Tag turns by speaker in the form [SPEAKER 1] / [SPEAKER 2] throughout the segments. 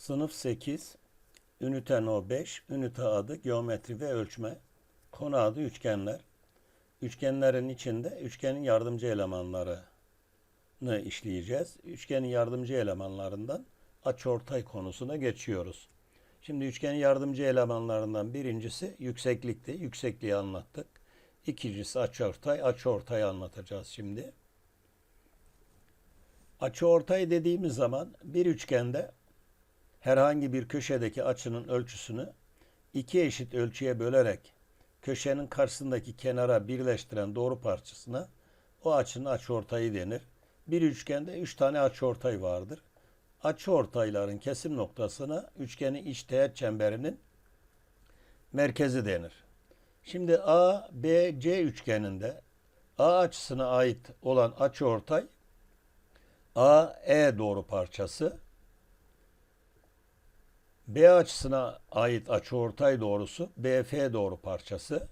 [SPEAKER 1] Sınıf 8, ünite no 5, ünite adı geometri ve ölçme, konu adı üçgenler. Üçgenlerin içinde üçgenin yardımcı elemanlarını işleyeceğiz. Üçgenin yardımcı elemanlarından açıortay konusuna geçiyoruz. Şimdi üçgenin yardımcı elemanlarından birincisi yükseklikti. Yüksekliği anlattık. İkincisi açıortay. Açıortayı anlatacağız şimdi. Açıortay dediğimiz zaman bir üçgende herhangi bir köşedeki açının ölçüsünü iki eşit ölçüye bölerek köşenin karşısındaki kenara birleştiren doğru parçasına o açının açıortayı denir. Bir üçgende üç tane açıortay vardır. Açıortayların kesim noktasına üçgenin iç teğet çemberinin merkezi denir. Şimdi A, B, C üçgeninde A açısına ait olan açıortay AE doğru parçası B açısına ait açıortay doğrusu BF doğru parçası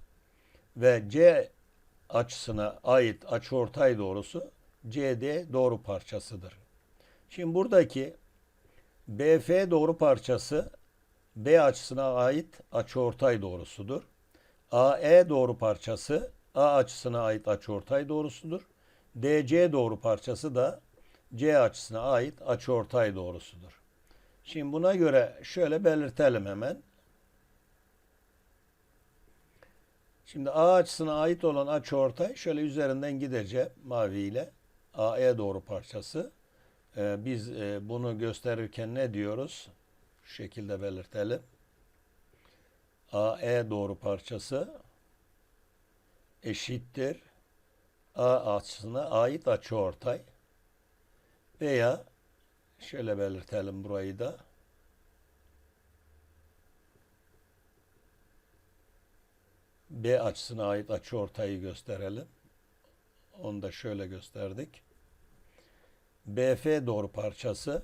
[SPEAKER 1] ve C açısına ait açıortay doğrusu CD doğru parçasıdır. Şimdi buradaki BF doğru parçası B açısına ait açıortay doğrusudur. AE doğru parçası A açısına ait açıortay doğrusudur. DC doğru parçası da C açısına ait açıortay doğrusudur. Şimdi buna göre şöyle belirtelim hemen. Şimdi A açısına ait olan açıortay şöyle üzerinden gideceğim maviyle. AE doğru parçası. Ee, biz e, bunu gösterirken ne diyoruz? Şu şekilde belirtelim. AE doğru parçası eşittir A açısına ait açıortay veya şöyle belirtelim burayı da. B açısına ait açıortayı gösterelim. Onu da şöyle gösterdik. BF doğru parçası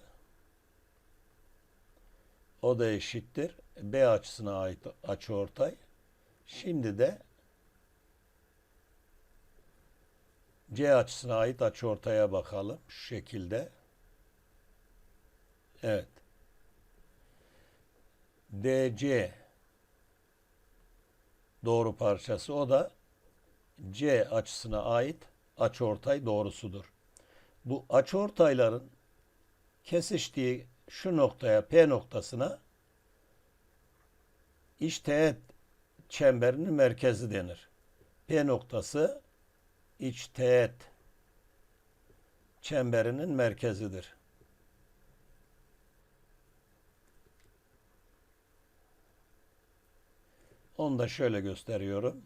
[SPEAKER 1] o da eşittir. B açısına ait açıortay. Şimdi de C açısına ait açıortaya bakalım. Şu şekilde. Evet. DC doğru parçası o da C açısına ait açıortay doğrusudur. Bu açıortayların kesiştiği şu noktaya P noktasına iç teğet çemberinin merkezi denir. P noktası iç teğet çemberinin merkezidir. Onu da şöyle gösteriyorum.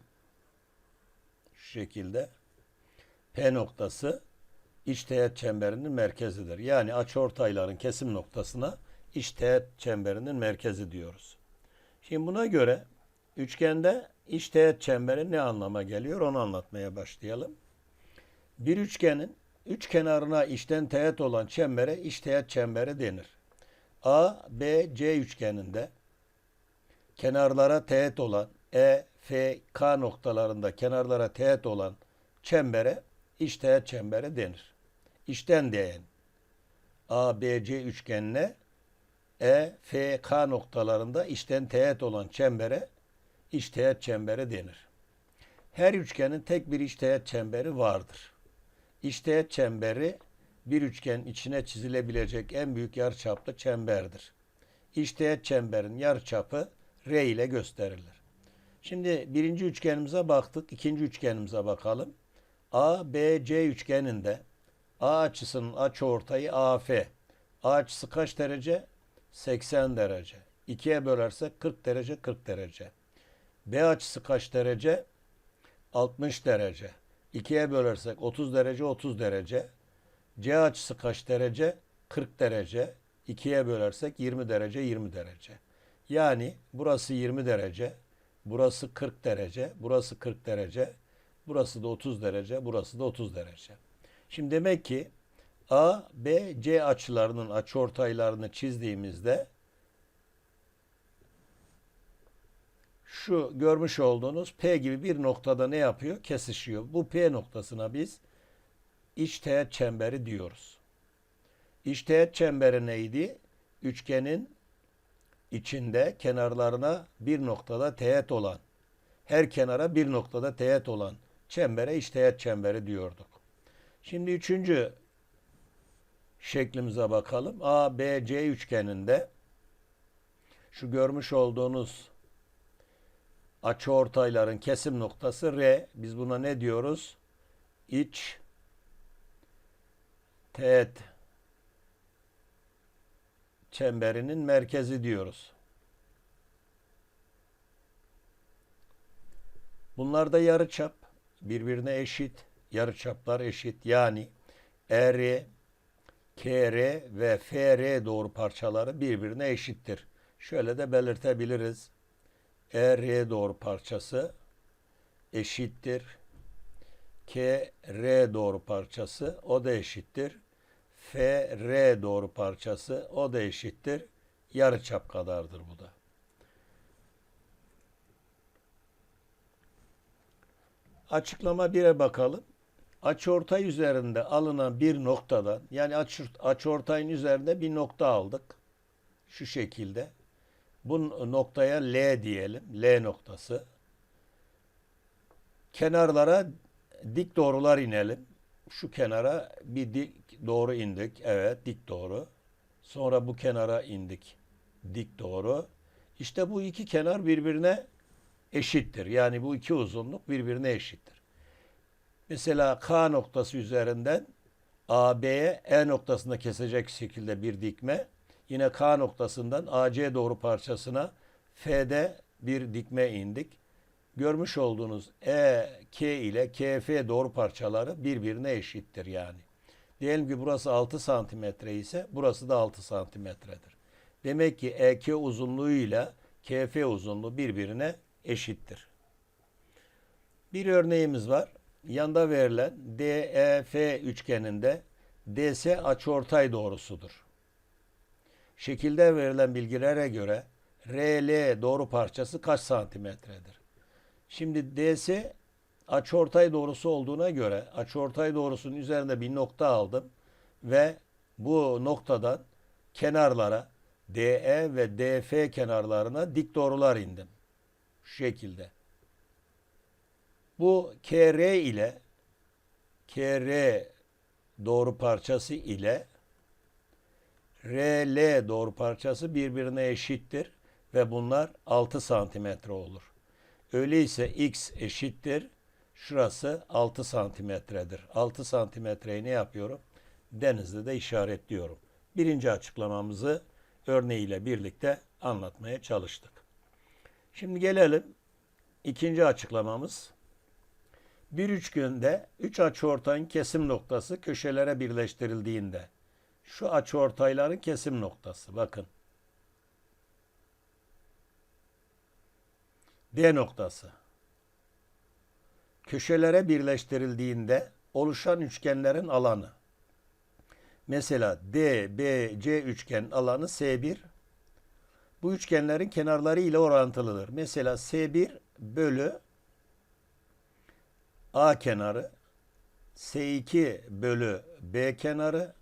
[SPEAKER 1] Şu şekilde. P noktası iç teğet çemberinin merkezidir. Yani açıortayların kesim noktasına iç teğet çemberinin merkezi diyoruz. Şimdi buna göre üçgende iç teğet çemberi ne anlama geliyor onu anlatmaya başlayalım. Bir üçgenin üç kenarına içten teğet olan çembere iç teğet çemberi denir. A, B, C üçgeninde kenarlara teğet olan E, F, K noktalarında kenarlara teğet olan çembere iç teğet çemberi denir. İçten değen A, B, C üçgenine E, F, K noktalarında içten teğet olan çembere iç teğet çemberi denir. Her üçgenin tek bir iç teğet çemberi vardır. İç teğet çemberi bir üçgenin içine çizilebilecek en büyük yarıçaplı çemberdir. İç teğet çemberin yarıçapı R ile gösterilir. Şimdi birinci üçgenimize baktık. ikinci üçgenimize bakalım. A, B, C üçgeninde A açısının açıortayı AF. A açısı kaç derece? 80 derece. 2'ye bölersek 40 derece 40 derece. B açısı kaç derece? 60 derece. 2'ye bölersek 30 derece 30 derece. C açısı kaç derece? 40 derece. 2'ye bölersek 20 derece 20 derece. Yani burası 20 derece, burası 40 derece, burası 40 derece, burası da 30 derece, burası da 30 derece. Şimdi demek ki A, B, C açılarının açıortaylarını çizdiğimizde şu görmüş olduğunuz P gibi bir noktada ne yapıyor? Kesişiyor. Bu P noktasına biz iç teğet çemberi diyoruz. İç teğet çemberi neydi? Üçgenin içinde kenarlarına bir noktada teğet olan, her kenara bir noktada teğet olan çembere iç teğet çemberi diyorduk. Şimdi üçüncü şeklimize bakalım. A, B, C üçgeninde şu görmüş olduğunuz açıortayların kesim noktası R. Biz buna ne diyoruz? İç teğet çemberinin merkezi diyoruz. Bunlar da yarıçap. Birbirine eşit. Yarıçaplar eşit. Yani ER, KR ve FR doğru parçaları birbirine eşittir. Şöyle de belirtebiliriz. ER doğru parçası eşittir. KR doğru parçası o da eşittir. FR doğru parçası o da eşittir. Yarıçap kadardır bu da. Açıklama 1'e bakalım. Açıortay üzerinde alınan bir noktadan yani açı, açıortayın üzerinde bir nokta aldık. Şu şekilde. Bu noktaya L diyelim. L noktası. Kenarlara dik doğrular inelim. Şu kenara bir dik doğru indik. Evet dik doğru. Sonra bu kenara indik. Dik doğru. İşte bu iki kenar birbirine eşittir. Yani bu iki uzunluk birbirine eşittir. Mesela K noktası üzerinden AB'ye E noktasında kesecek şekilde bir dikme. Yine K noktasından AC doğru parçasına F'de bir dikme indik. Görmüş olduğunuz E, K ile KF doğru parçaları birbirine eşittir yani. Diyelim ki burası 6 santimetre ise burası da 6 santimetredir. Demek ki EK uzunluğuyla KF uzunluğu birbirine eşittir. Bir örneğimiz var. Yanda verilen DEF üçgeninde DS açıortay doğrusudur. Şekilde verilen bilgilere göre RL doğru parçası kaç santimetredir? Şimdi DS açıortay doğrusu olduğuna göre açıortay doğrusunun üzerinde bir nokta aldım ve bu noktadan kenarlara DE ve DF kenarlarına dik doğrular indim. Şu şekilde. Bu KR ile KR doğru parçası ile RL doğru parçası birbirine eşittir ve bunlar 6 santimetre olur. Öyleyse x eşittir. Şurası 6 santimetredir. 6 santimetreyi ne yapıyorum? Denizde de işaretliyorum. Birinci açıklamamızı örneğiyle birlikte anlatmaya çalıştık. Şimdi gelelim ikinci açıklamamız. Bir üçgende üç açıortayın kesim noktası köşelere birleştirildiğinde şu açıortayların kesim noktası bakın. D noktası. Köşelere birleştirildiğinde oluşan üçgenlerin alanı. Mesela D, B, C üçgen alanı S1. Bu üçgenlerin kenarları ile orantılıdır. Mesela S1 bölü A kenarı, S2 bölü B kenarı,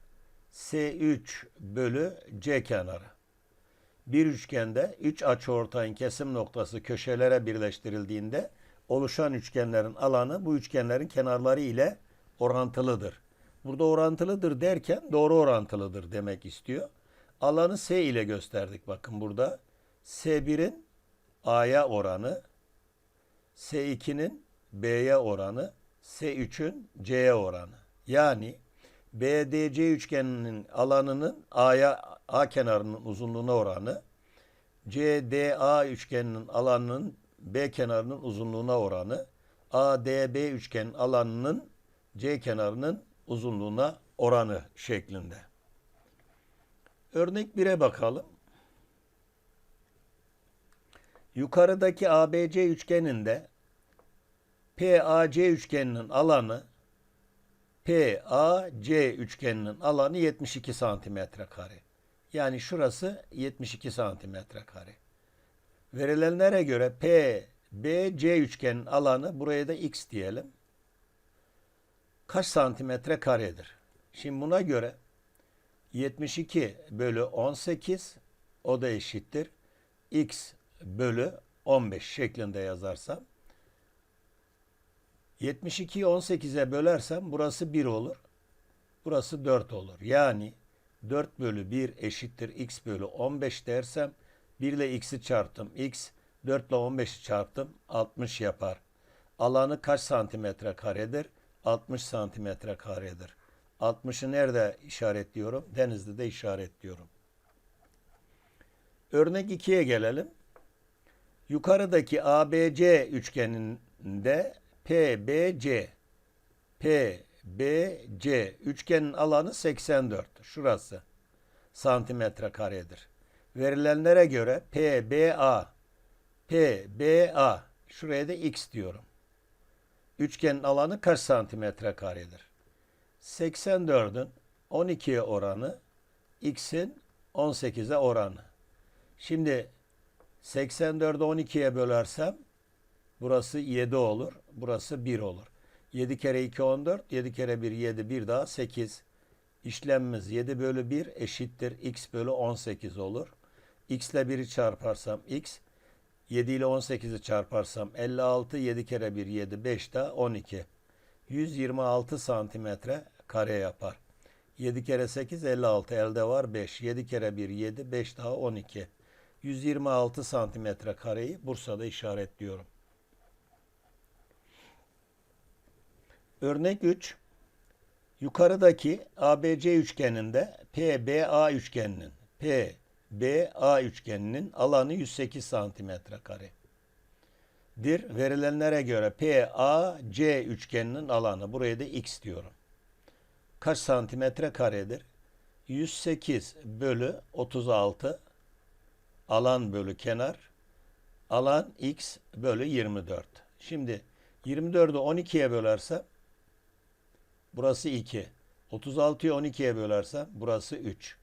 [SPEAKER 1] S3 bölü C kenarı. Bir üçgende üç açıortayın kesim noktası köşelere birleştirildiğinde oluşan üçgenlerin alanı bu üçgenlerin kenarları ile orantılıdır. Burada orantılıdır derken doğru orantılıdır demek istiyor. Alanı S ile gösterdik bakın burada. S1'in A'ya oranı, S2'nin B'ye oranı, S3'ün C'ye oranı. Yani BDC üçgeninin alanının A'ya A kenarının uzunluğuna oranı, CDA üçgeninin alanının B kenarının uzunluğuna oranı, ADB üçgenin alanının C kenarının uzunluğuna oranı şeklinde. Örnek 1'e bakalım. Yukarıdaki ABC üçgeninde PAC üçgeninin alanı PAC üçgeninin alanı 72 santimetre kare. Yani şurası 72 santimetre kare. Verilenlere göre PBC üçgenin alanı buraya da x diyelim. Kaç santimetre karedir? Şimdi buna göre 72 bölü 18 o da eşittir. x bölü 15 şeklinde yazarsam 72'yi 18'e bölersem burası 1 olur. Burası 4 olur. Yani 4 bölü 1 eşittir x bölü 15 dersem 1 ile x'i çarptım. x 4 ile 15'i çarptım. 60 yapar. Alanı kaç santimetre karedir? 60 santimetre karedir. 60'ı nerede işaretliyorum? Denizli'de işaretliyorum. Örnek 2'ye gelelim. Yukarıdaki ABC üçgeninde PBC PBC üçgenin alanı 84. Şurası santimetre karedir. Verilenlere göre PBA PBA şuraya da x diyorum. Üçgenin alanı kaç santimetre karedir? 84'ün 12'ye oranı x'in 18'e oranı. Şimdi 84'ü 12'ye bölersem burası 7 olur. Burası 1 olur. 7 kere 2 14. 7 kere 1 7. 1 daha 8. İşlemimiz 7 bölü 1 eşittir. x bölü 18 olur. X ile 1'i çarparsam x. 7 ile 18'i çarparsam 56. 7 kere 1 7. 5 daha 12. 126 santimetre kare yapar. 7 kere 8 56 elde var 5. 7 kere 1 7 5 daha 12. 126 santimetre kareyi Bursa'da işaretliyorum. Örnek 3. Yukarıdaki ABC üçgeninde PBA üçgeninin PBA üçgeninin alanı 108 santimetre kare. Dir. Verilenlere göre PAC üçgeninin alanı. Buraya da x diyorum. Kaç santimetre karedir? 108 bölü 36 alan bölü kenar alan x bölü 24. Şimdi 24'ü 12'ye bölersem burası 2. 36'yı 12'ye bölersem burası 3.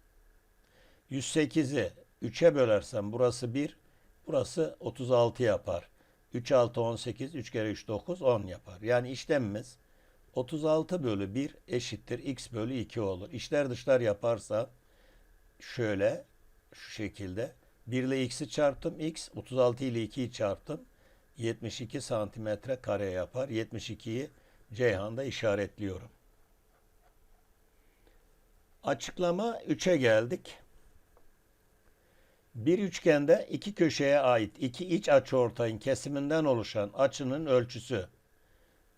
[SPEAKER 1] 108'i 3'e bölersem burası 1. Burası 36 yapar. 3 6 18 3 kere 3 9 10 yapar. Yani işlemimiz 36 bölü 1 eşittir x bölü 2 olur. İşler dışlar yaparsa şöyle şu şekilde 1 ile x'i çarptım x 36 ile 2'yi çarptım 72 santimetre kare yapar. 72'yi Ceyhan'da işaretliyorum. Açıklama 3'e geldik. Bir üçgende iki köşeye ait iki iç açıortayın kesiminden oluşan açının ölçüsü.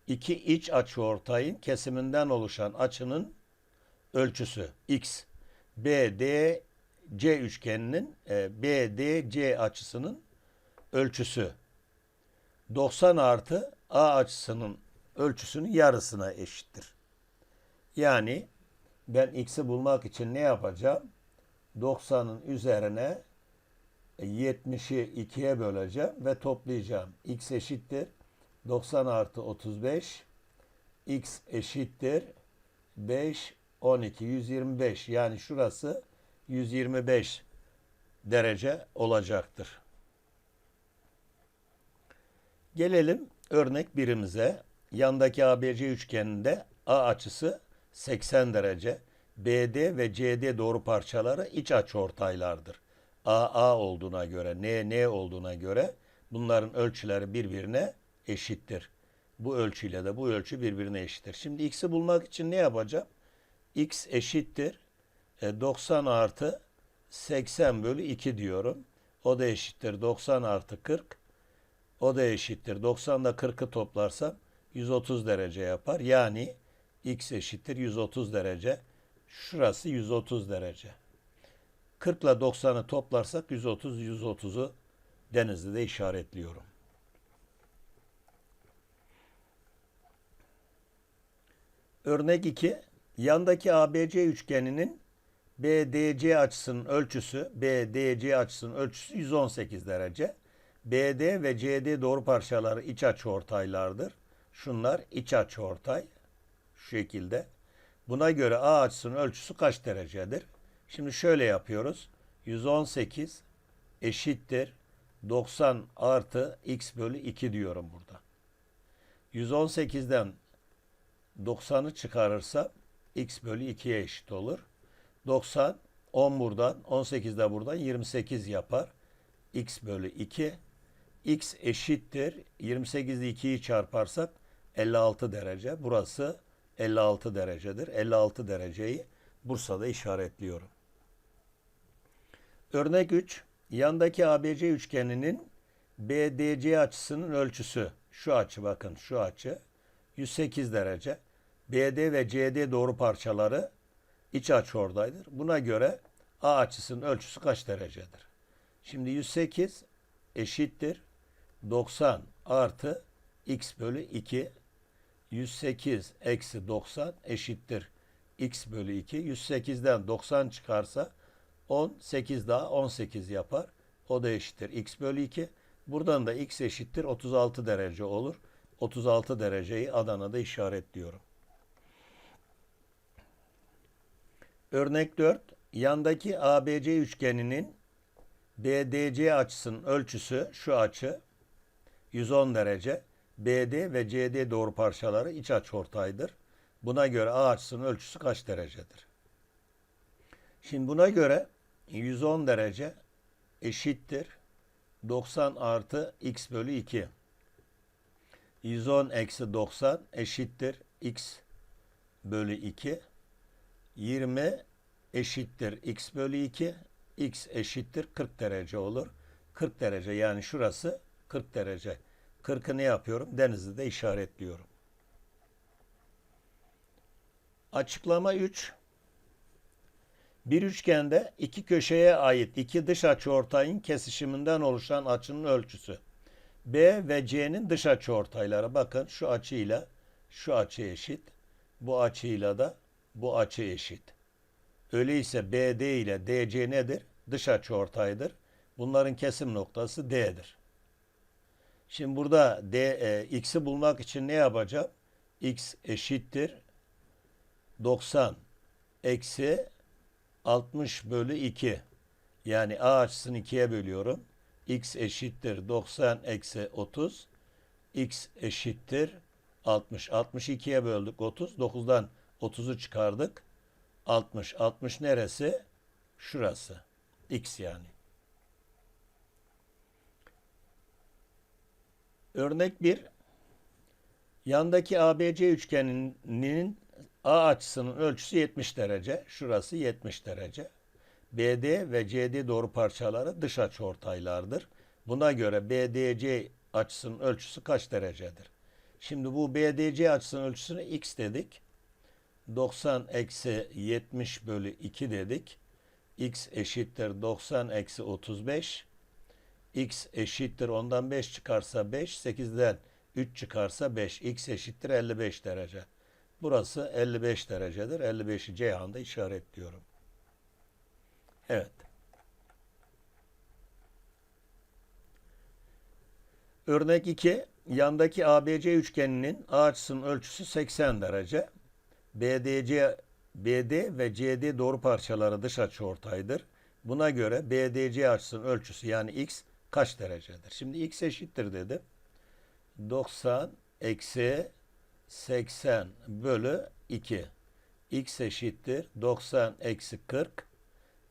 [SPEAKER 1] İki iç açıortayın kesiminden oluşan açının ölçüsü x. BDC üçgeninin e, BDC açısının ölçüsü 90 artı A açısının ölçüsünün yarısına eşittir. Yani ben x'i bulmak için ne yapacağım? 90'ın üzerine 70'i 2'ye böleceğim ve toplayacağım. x eşittir 90 artı 35 x eşittir 5 12 125 yani şurası 125 derece olacaktır. Gelelim örnek birimize. Yandaki ABC üçgeninde A açısı 80 derece. BD ve CD doğru parçaları iç açıortaylardır. AA olduğuna göre, NN olduğuna göre bunların ölçüleri birbirine eşittir. Bu ölçüyle de bu ölçü birbirine eşittir. Şimdi x'i bulmak için ne yapacağım? x eşittir 90 artı 80 bölü 2 diyorum. O da eşittir 90 artı 40. O da eşittir. 90 ile 40'ı toplarsam 130 derece yapar. Yani x eşittir 130 derece. Şurası 130 derece. 40 ile 90'ı toplarsak 130, 130'u Denizli'de işaretliyorum. Örnek 2. Yandaki ABC üçgeninin BDC açısının ölçüsü, BDC açısının ölçüsü 118 derece. BD ve CD doğru parçaları iç açıortaylardır. Şunlar iç açıortay. Şu şekilde. Buna göre A açısının ölçüsü kaç derecedir? Şimdi şöyle yapıyoruz. 118 eşittir 90 artı x bölü 2 diyorum burada. 118'den 90'ı çıkarırsa x bölü 2'ye eşit olur. 90 10 buradan 18 de buradan 28 yapar. x bölü 2. x eşittir. 28'i 2'yi çarparsak 56 derece. Burası 56 derecedir. 56 dereceyi Bursa'da işaretliyorum. Örnek 3. Yandaki ABC üçgeninin BDC açısının ölçüsü. Şu açı bakın şu açı 108 derece. BD ve CD doğru parçaları iç açı oradaydır. Buna göre A açısının ölçüsü kaç derecedir? Şimdi 108 eşittir 90 artı x bölü 2 108 eksi 90 eşittir x bölü 2. 108'den 90 çıkarsa 18 daha 18 yapar. O da eşittir x bölü 2. Buradan da x eşittir 36 derece olur. 36 dereceyi Adana'da işaretliyorum. Örnek 4. Yandaki ABC üçgeninin BDC açısının ölçüsü şu açı 110 derece. BD ve CD doğru parçaları iç açıortaydır. Buna göre A açısının ölçüsü kaç derecedir? Şimdi buna göre 110 derece eşittir 90 artı x bölü 2. 110 eksi 90 eşittir x bölü 2. 20 eşittir x bölü 2. x eşittir 40 derece olur. 40 derece yani şurası 40 derece. 40'ı ne yapıyorum? Denizli'de işaretliyorum. Açıklama 3. Bir üçgende iki köşeye ait iki dış açıortayın kesişiminden oluşan açının ölçüsü. B ve C'nin dış açıortayları bakın şu açıyla şu açı eşit. Bu açıyla da bu açı eşit. Öyleyse BD ile DC nedir? Dış açıortaydır. Bunların kesim noktası D'dir. Şimdi burada D, e, x'i bulmak için ne yapacağım? x eşittir 90 eksi 60 bölü 2. Yani a açısını 2'ye bölüyorum. x eşittir 90 eksi 30. x eşittir 60. 62'ye böldük 30. 9'dan 30'u çıkardık. 60. 60 neresi? Şurası. x yani. Örnek 1. Yandaki ABC üçgeninin A açısının ölçüsü 70 derece. Şurası 70 derece. BD ve CD doğru parçaları dış açıortaylardır. Buna göre BDC açısının ölçüsü kaç derecedir? Şimdi bu BDC açısının ölçüsünü x dedik. 90 eksi 70 bölü 2 dedik. x eşittir 90 eksi 35 x eşittir ondan 5 çıkarsa 5, 8'den 3 çıkarsa 5. x eşittir 55 derece. Burası 55 derecedir. 55'i Ceyhan'da işaretliyorum. Evet. Örnek 2. Yandaki ABC üçgeninin A açısının ölçüsü 80 derece. BDC BD ve CD doğru parçaları dış açıortaydır. Buna göre BDC açısının ölçüsü yani x kaç derecedir? Şimdi x eşittir dedim. 90 eksi 80 bölü 2. x eşittir 90 eksi 40.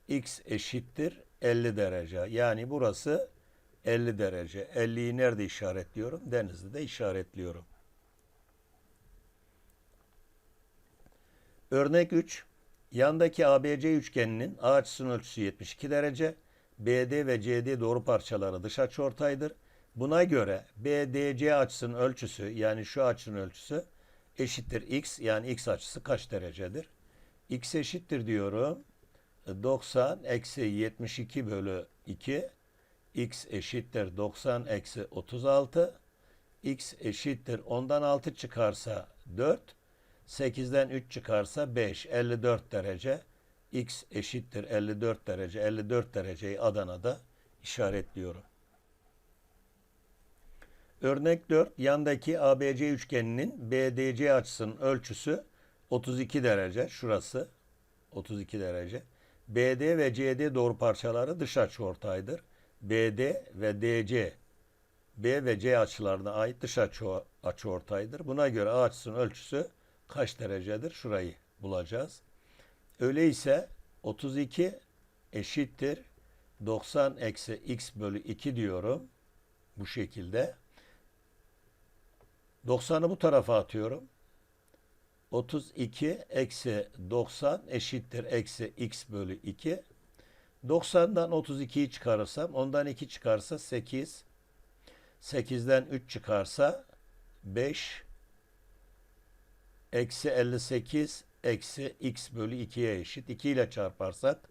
[SPEAKER 1] x eşittir 50 derece. Yani burası 50 derece. 50'yi nerede işaretliyorum? Denizli'de işaretliyorum. Örnek 3. Yandaki ABC üçgeninin A açısının ölçüsü 72 derece. BD ve CD doğru parçaları dış açıortaydır. Buna göre BDC açısının ölçüsü yani şu açının ölçüsü eşittir x yani x açısı kaç derecedir? x eşittir diyorum. 90 eksi 72 bölü 2 x eşittir 90 eksi 36 x eşittir 10'dan 6 çıkarsa 4 8'den 3 çıkarsa 5 54 derece x eşittir 54 derece. 54 dereceyi Adana'da işaretliyorum. Örnek 4. Yandaki ABC üçgeninin BDC açısının ölçüsü 32 derece. Şurası 32 derece. BD ve CD doğru parçaları dış açıortaydır. BD ve DC B ve C açılarına ait dış açı açıortaydır. Buna göre A açısının ölçüsü kaç derecedir? Şurayı bulacağız. Öyleyse 32 eşittir 90 eksi x bölü 2 diyorum. Bu şekilde. 90'ı bu tarafa atıyorum. 32 eksi 90 eşittir eksi x bölü 2. 90'dan 32'yi çıkarırsam ondan 2 çıkarsa 8. 8'den 3 çıkarsa 5 eksi 58 eksi x bölü 2'ye eşit. 2 ile çarparsak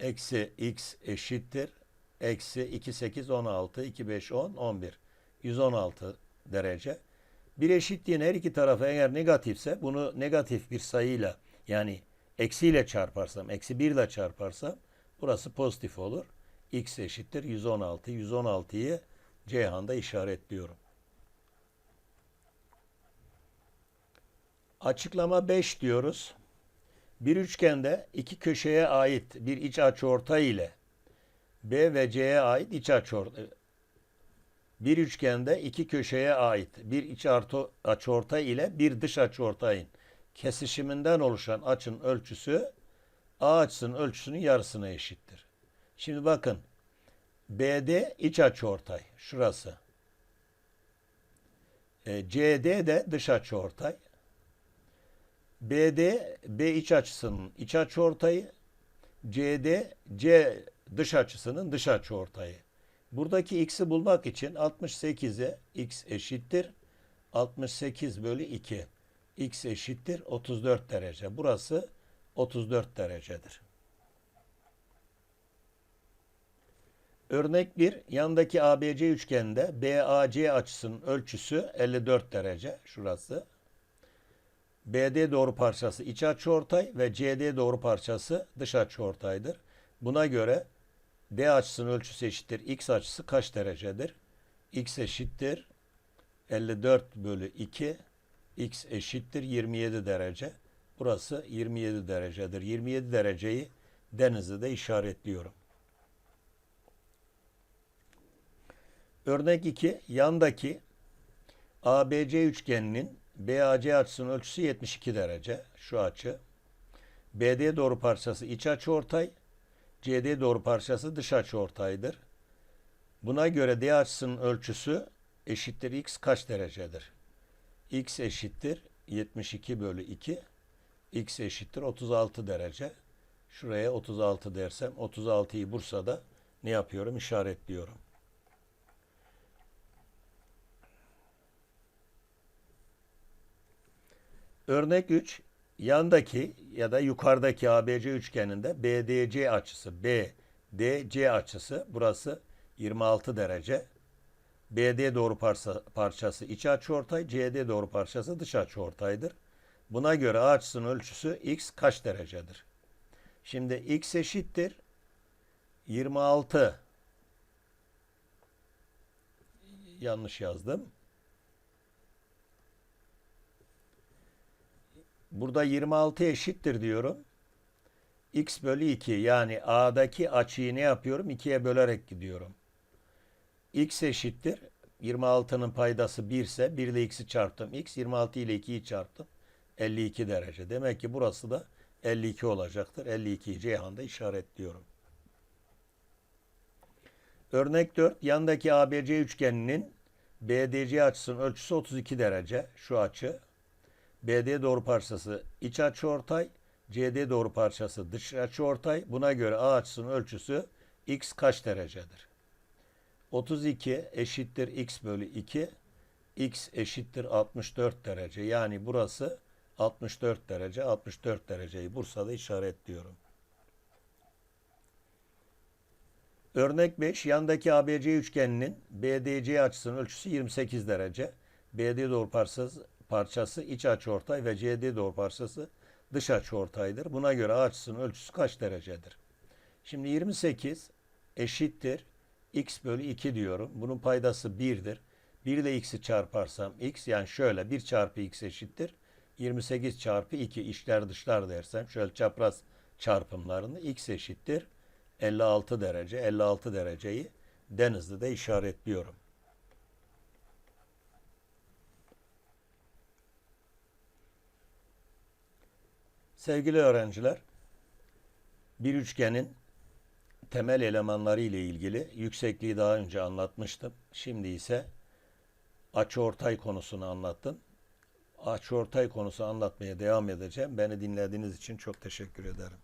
[SPEAKER 1] eksi x eşittir. Eksi 2, 8, 16, 2, 5, 10, 11. 116 derece. Bir eşitliğin her iki tarafı eğer negatifse bunu negatif bir sayıyla yani eksiyle çarparsam, eksi 1 ile çarparsam burası pozitif olur. x eşittir 116. 116'yı Ceyhan'da işaretliyorum. Açıklama 5 diyoruz. Bir üçgende iki köşeye ait bir iç açıortay ile B ve C'ye ait iç açıortay bir üçgende iki köşeye ait bir iç artı açıortay ile bir dış açıortayın kesişiminden oluşan açının ölçüsü A açısının ölçüsünün yarısına eşittir. Şimdi bakın BD iç açıortay şurası. E, CD de dış açıortay. BD B iç açısının iç açıortayı, CD C dış açısının dış açıortayı. Buradaki x'i bulmak için 68'e x eşittir 68 bölü 2. x eşittir 34 derece. Burası 34 derecedir. Örnek 1. Yandaki ABC üçgeninde BAC açısının ölçüsü 54 derece. Şurası. BD doğru parçası iç açıortay ve CD doğru parçası dış açıortaydır. Buna göre D açısının ölçüsü eşittir. X açısı kaç derecedir? X eşittir 54 bölü 2. X eşittir 27 derece. Burası 27 derecedir. 27 dereceyi Denizli'de işaretliyorum. Örnek 2. Yandaki ABC üçgeninin BAC açısının ölçüsü 72 derece. Şu açı. BD doğru parçası iç açı ortay. CD doğru parçası dış açı ortaydır. Buna göre D açısının ölçüsü eşittir x kaç derecedir? x eşittir 72 bölü 2. x eşittir 36 derece. Şuraya 36 dersem 36'yı Bursa'da ne yapıyorum? İşaretliyorum. Örnek 3. Yandaki ya da yukarıdaki ABC üçgeninde BDC açısı, BDC açısı burası 26 derece. BD doğru parça, parçası iç açıortay, CD doğru parçası dış açıortaydır. Buna göre açısının ölçüsü x kaç derecedir? Şimdi x eşittir 26 yanlış yazdım. Burada 26 eşittir diyorum. x bölü 2 yani A'daki açıyı ne yapıyorum? 2'ye bölerek gidiyorum. x eşittir. 26'nın paydası 1 ise 1 ile x'i çarptım. x 26 ile 2'yi çarptım. 52 derece. Demek ki burası da 52 olacaktır. 52'yi Ceyhan'da işaretliyorum. Örnek 4. Yandaki ABC üçgeninin BDC açısının ölçüsü 32 derece. Şu açı. BD doğru parçası iç açıortay, CD doğru parçası dış açıortay. Buna göre A açısının ölçüsü x kaç derecedir? 32 eşittir x bölü 2. x eşittir 64 derece. Yani burası 64 derece. 64 dereceyi Bursa'da işaretliyorum. Örnek 5. Yandaki ABC üçgeninin BDC açısının ölçüsü 28 derece. BD doğru parçası parçası iç açıortay ve CD doğru parçası dış açıortaydır. Buna göre açısının ölçüsü kaç derecedir? Şimdi 28 eşittir x bölü 2 diyorum. Bunun paydası 1'dir. 1 ile x'i çarparsam x yani şöyle 1 çarpı x eşittir. 28 çarpı 2 içler dışlar dersem şöyle çapraz çarpımlarını x eşittir. 56 derece. 56 dereceyi Denizli'de işaretliyorum. Sevgili öğrenciler, Bir üçgenin temel elemanları ile ilgili yüksekliği daha önce anlatmıştım. Şimdi ise açıortay konusunu anlattım. Açıortay konusu anlatmaya devam edeceğim. Beni dinlediğiniz için çok teşekkür ederim.